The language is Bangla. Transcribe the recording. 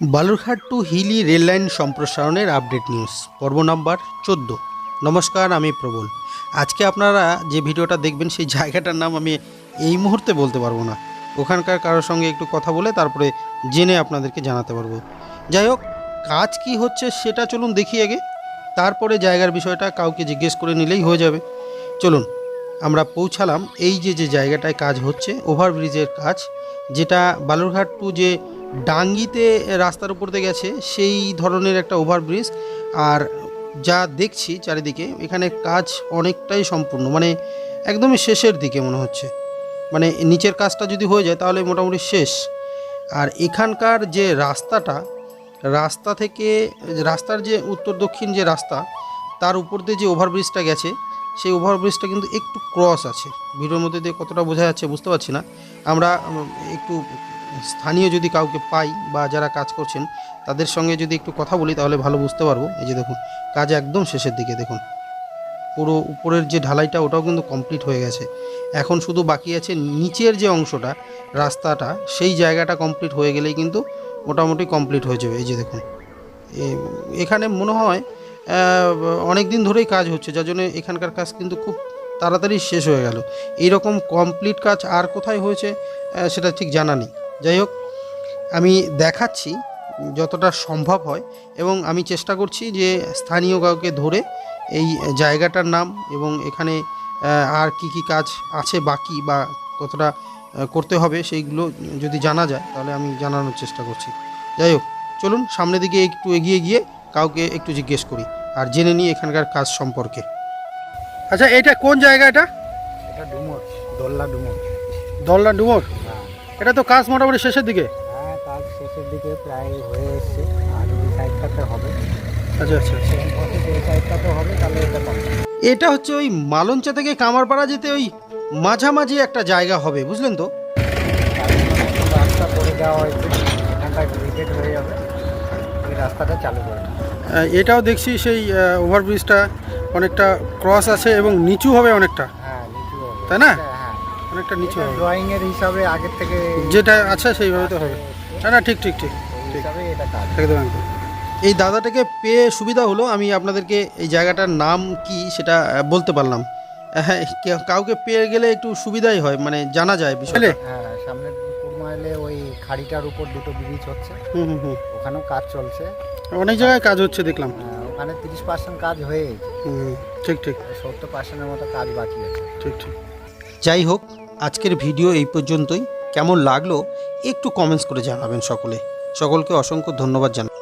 Balurghat to Hili rail line সম্প্রসারণের আপডেট নিউজ, পর্ব নাম্বার চোদ্দ। নমস্কার, আমি প্রবল। আজকে আপনারা যে ভিডিওটা দেখবেন, সেই জায়গাটার নাম আমি এই মুহূর্তে বলতে পারব না। ওখানকার কারোর সঙ্গে একটু কথা বলে তারপরে জেনে আপনাদেরকে জানাতে পারব। যাই হোক, কাজ কি হচ্ছে সেটা চলুন দেখি আগে। তারপরে জায়গার বিষয়টা কাউকে জিজ্ঞেস করে নিলেই হয়ে যাবে। চলুন, আমরা পৌঁছালাম। এই যে যে জায়গাটায় কাজ হচ্ছে, ওভারব্রিজের কাজ, যেটা বালুরঘাট টু যে ডাঙ্গিতে রাস্তার উপর দিয়ে গেছে, সেই ধরনের একটা ওভারব্রিজ আর যা দেখছি চারিদিকে, এখানে কাজ অনেকটাই সম্পূর্ণ মানে একদমই শেষের দিকে মনে হচ্ছে। মানে নিচের কাজটা যদি হয়ে যায় তাহলে মোটামুটি শেষ। আর এখানকার যে রাস্তাটা, রাস্তা থেকে, রাস্তার যে উত্তর দক্ষিণ যে রাস্তা, তার উপর দিয়ে যে ওভারব্রিজটা গেছে সেই ওভারব্রিজটা কিন্তু একটু ক্রস আছে। ভিডিওর মধ্যে দিয়ে কতটা বোঝা যাচ্ছে বুঝতে পারছি না। আমরা একটু স্থানীয় যদি কাউকে পাই বা যারা কাজ করছেন, তাদের সঙ্গে যদি একটু কথা বলি তাহলে ভালো বুঝতে পারব। এই যে দেখুন, কাজ একদম শেষের দিকে দেখুন। পুরো উপরের যে ঢালাইটা, ওটাও কিন্তু কমপ্লিট হয়ে গেছে। এখন শুধু বাকি আছে নিচের যে অংশটা, রাস্তাটা, সেই জায়গাটা কমপ্লিট হয়ে গেলেই কিন্তু মোটামুটি কমপ্লিট হয়ে যাবে। এই যে দেখুন এখানে মনে হয় অনেক দিন ধরেই কাজ হচ্ছে, যার জন্য এখানকার কাজ কিন্তু খুব তাড়াতাড়ি শেষ হয়ে গেল। এইরকম কমপ্লিট কাজ আর কোথায় হয়েছে সেটা ঠিক জানা নেই। যাই হোক, আমি দেখাচ্ছি যতটা সম্ভব হয় এবং আমি চেষ্টা করছি যে স্থানীয় কাউকে ধরে এই জায়গাটার নাম এবং এখানে আর কি কি কাজ আছে বাকি বা কতটা করতে হবে সেইগুলো যদি জানা যায়, তাহলে আমি জানানোর চেষ্টা করছি। যাই হোক, চলুন সামনের দিকে একটু এগিয়ে গিয়ে কাউকে একটু জিজ্ঞেস করি আর জেনে নিই এখানকার কাজ সম্পর্কে। আচ্ছা এটা কোন জায়গা এটা? এটা ডুমুর দোল্লা ডুমুর। দলনা ডুমোর? হ্যাঁ। এটা তো কাজ মোটামুটি শেষের দিকে? হ্যাঁ কাজ শেষের দিকে প্রায় হয়ে এসছে। আর ওই সাইডটাতে হবে। আচ্ছা আচ্ছা। সেম সাইডটাতে হবে তাহলে এটা এটা হচ্ছে ওই মালঞ্চা থেকে কামারপাড়া যেতে ওই মাঝামাঝি একটা জায়গা হবে বুঝলেন তো? রাস্তা দেওয়া হয়েছে এখানটা হয়ে যাবে। রাস্তাটা চালু করে এটাও দেখছি সেই ওভারব্রিজটা অনেকটা ক্রস আছে এবং নিচু হবে অনেকটা। হ্যাঁ নিচু হবে। তাই না? হ্যাঁ অনেকটা নিচু হবে। ড্রয়িং এর হিসাবে আগের থেকে যেটা আছে সেইভাবে তো হবে। না না ঠিক ঠিক ঠিক একদম একদম। এই দাদাটাকে পেয়ে সুবিধা হলো আমি আপনাদেরকে এই জায়গাটার নাম কি সেটা বলতে পারলাম। হ্যাঁ কাউকে পেয়ে গেলে একটু সুবিধাই হয় মানে জানা যায় বিষয়টা। হ্যাঁ সামনে কুরমা ওই খাড়িটার উপর দুটো ব্রিজ হচ্ছে। হুম হুম হুম। ওখানেও কাজ চলছে। অনেক জায়গায় কাজ হচ্ছে দেখলাম। হ্যাঁ, ওখানে তিরিশ পার্সেন্ট কাজ হয়ে গেছে। ঠিক ঠিক। সত্তর পার্সেন্টের মতো কাজ বাকি আছে। ঠিক ঠিক। যাই হোক আজকের ভিডিও এই পর্যন্তই। কেমন লাগল একটু কমেন্টস করে জানাবেন সকলে। সকলকে অসংখ্য ধন্যবাদ জানাই।